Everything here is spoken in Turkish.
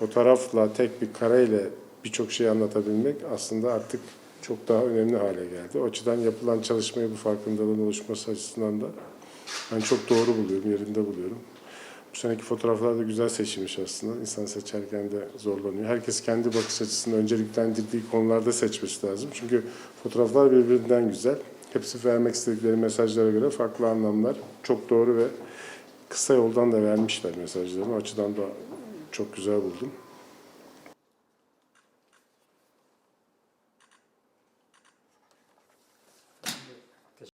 fotoğrafla, tek bir kareyle birçok şey anlatabilmek aslında artık çok daha önemli hale geldi. O açıdan yapılan çalışmaya bu farkındalığın oluşması açısından da ben çok doğru buluyorum, yerinde buluyorum. Bu seneki fotoğraflar da güzel seçilmiş aslında. İnsan seçerken de zorlanıyor. Herkes kendi bakış açısını önceliklendirdiği konularda seçmesi lazım. Çünkü fotoğraflar birbirinden güzel. Hepsi vermek istedikleri mesajlara göre farklı anlamlar. Çok doğru ve kısa yoldan da vermişler mesajlarını. O açıdan da çok güzel buldum.